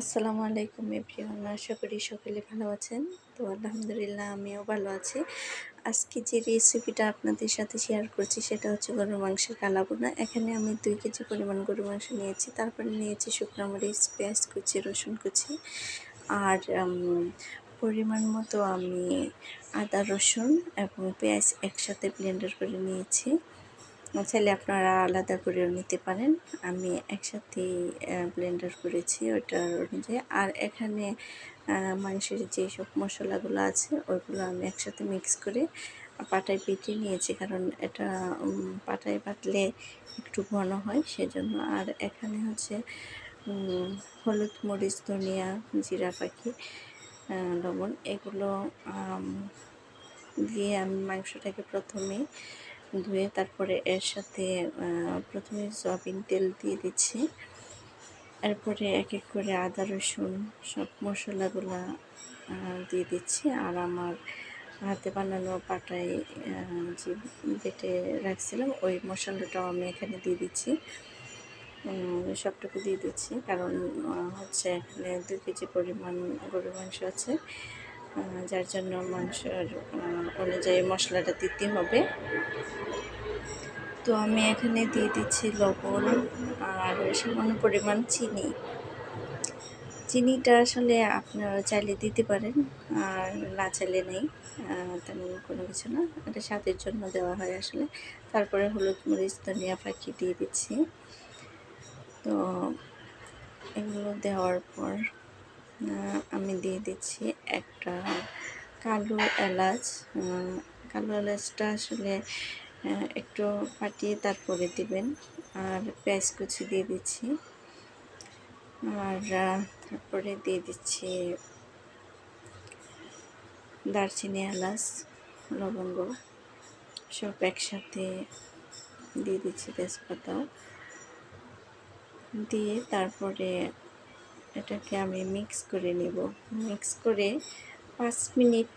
আসসালামু আলাইকুম এভরিওয়ান, আশা করি সকলে ভালো আছেন। তো আলহামদুলিল্লাহ আমিও ভালো আছি। আজকে যে রেসিপিটা আপনাদের সাথে শেয়ার করছি সেটা হচ্ছে গরুর মাংসের কালাবোনা এখানে আমি দুই কেজি পরিমাণ গরুর মাংস নিয়েছি, তারপরে নিয়েছি শুকনো মরিচ, পেঁয়াজ কুচি, রসুন কুচি। আর পরিমাণ মতো আমি আদা, রসুন এবং পেঁয়াজ একসাথে ব্লেন্ডার করে নিয়েছি। চাইলে আপনারা আলাদা করেও নিতে পারেন। আমি একসাথে ব্লেন্ডার করেছি ওইটার অনুযায়ী। আর এখানে মাংসের যে সব মশলাগুলো আছে, ওইগুলো আমি একসাথে মিক্স করে পাটায় পিটিয়ে নিয়েছি। কারণ এটা পাটায় পাতলে একটু ঘন হয় সেজন্য। আর এখানে হচ্ছে হলুদ, মরিচ, ধনিয়া, জিরা, পাখি লবণ এগুলো দিয়ে আমি মাংসটাকে প্রথমে ধুয়ে তারপরে এর সাথে প্রথমে সয়াবিন তেল দিয়ে দিচ্ছি। এরপরে এক এক করে আদা, রসুন সব মশলাগুলো দিয়ে দিচ্ছি। আর আমার হাতে বানানো পাটায় যে বেটে রাখছিলাম, ওই মশলাটাও আমি এখানে দিয়ে দিচ্ছি। সবটুকু দিয়ে দিচ্ছি। কারণ হচ্ছে এখানে দু কেজি পরিমাণ গরুর মাংস আছে। যার জন্য মাংসের অনুযায়ী মশলাটা দিতে হবে। তো আমি এখানে দিয়ে দিচ্ছি লবণ আর সামান্য পরিমাণ চিনি। চিনিটা আসলে আপনারা চাইলে দিতে পারেন, আর না চাইলে নেই তেমন কোনো কিছু না। এটা স্বাদের জন্য দেওয়া হয় আসলে। তারপরে হলুদ মরিচ, ধনিয়া পাখি দিয়ে দিচ্ছি। তো এগুলো দেওয়ার পর আমি দিয়ে দিচ্ছি একটা কালো এলাচ। কালো এলাচটা আসলে একটু ফাটিয়ে তারপরে দিবেন। আর পেঁয়াজ কুচি দিয়ে দিচ্ছি। আর তারপরে দিয়ে দিচ্ছি দারচিনি এলাচ, লবঙ্গ। সব একসাথে দিয়ে দিচ্ছি তেজপাতাও দিয়ে তারপরে এটাকে আমি মিক্স করে নেব। মিক্স করে পাঁচ মিনিট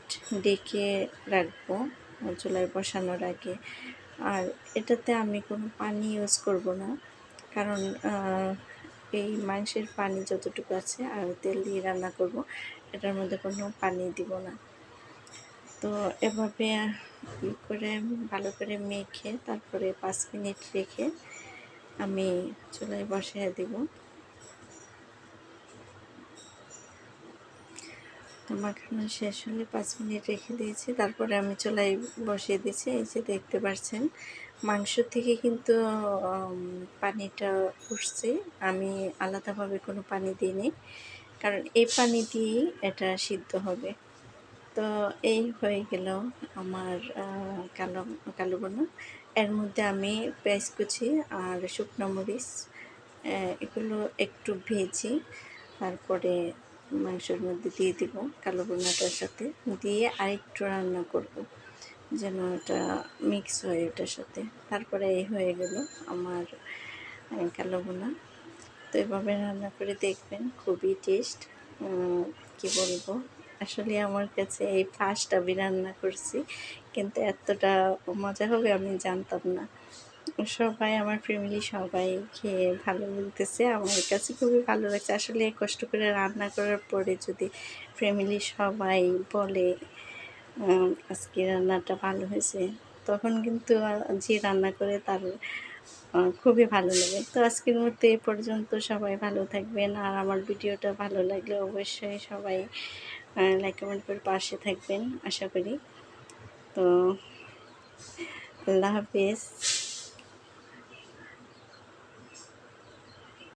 ডেকে রাখব চুলায় বসানোর আগে। আর এটাতে আমি কোনো পানি ইউজ করব না, কারণ এই মাংসের পানি যতটুকু আছে আর তেল দিয়ে রান্না করব, এটার মধ্যে কোনো পানি দিব না। তো এভাবে করে, ভালো করে মেখে তারপরে পাঁচ মিনিট রেখে আমি চুলায় বসিয়ে দেব। তো মাখানো শেষ হলে পাঁচ মিনিট রেখে দিয়েছি। তারপরে আমি চুলায় বসিয়ে দিয়েছি। এই যে দেখতে পাচ্ছেন মাংস থেকে কিন্তু পানিটা উঠছে। আমি আলাদাভাবে কোনো পানি দিইনি, কারণ এই পানি দিয়েই এটা সিদ্ধ হবে। তো এই হয়ে গেল আমার কালো কালো বোনা এর মধ্যে আমি পেঁয়াজ কুচি আর শুকনো মরিচ এগুলো একটু ভেজি, তারপরে মাংসের মধ্যে দিয়ে দিব কালো বোনাটার সাথে। দিয়ে আরেকটু রান্না করব, যেন এটা মিক্স হয় ওটার সাথে। তারপরে এই হয়ে গেল আমার কালো বোনা তো এভাবে রান্না করে দেখবেন, খুবই টেস্ট কি বলব? আসলে আমার কাছে এই ফার্স্ট আমি রান্না করছি, কিন্তু এতটা মজা হবে আমি জানতাম না। সবাই, আমার ফ্যামিলি সবাই খেয়ে ভালো বলতেছে। আমার কাছে খুবই ভালো লাগছে। আসলে কষ্ট করে রান্না করার পরে যদি ফ্যামিলি সবাই বলে আজকে রান্নাটা ভালো হয়েছে, তখন কিন্তু যে রান্না করে তার খুবই ভালো লাগে। তো আজকের মধ্যে এ পর্যন্ত সবাই ভালো থাকবেন। আর আমার ভিডিওটা ভালো লাগলে অবশ্যই সবাই লাইক কমেন্ট করে পাশে থাকবেন, আশা করি। তো, আল্লাহ হাফিজ।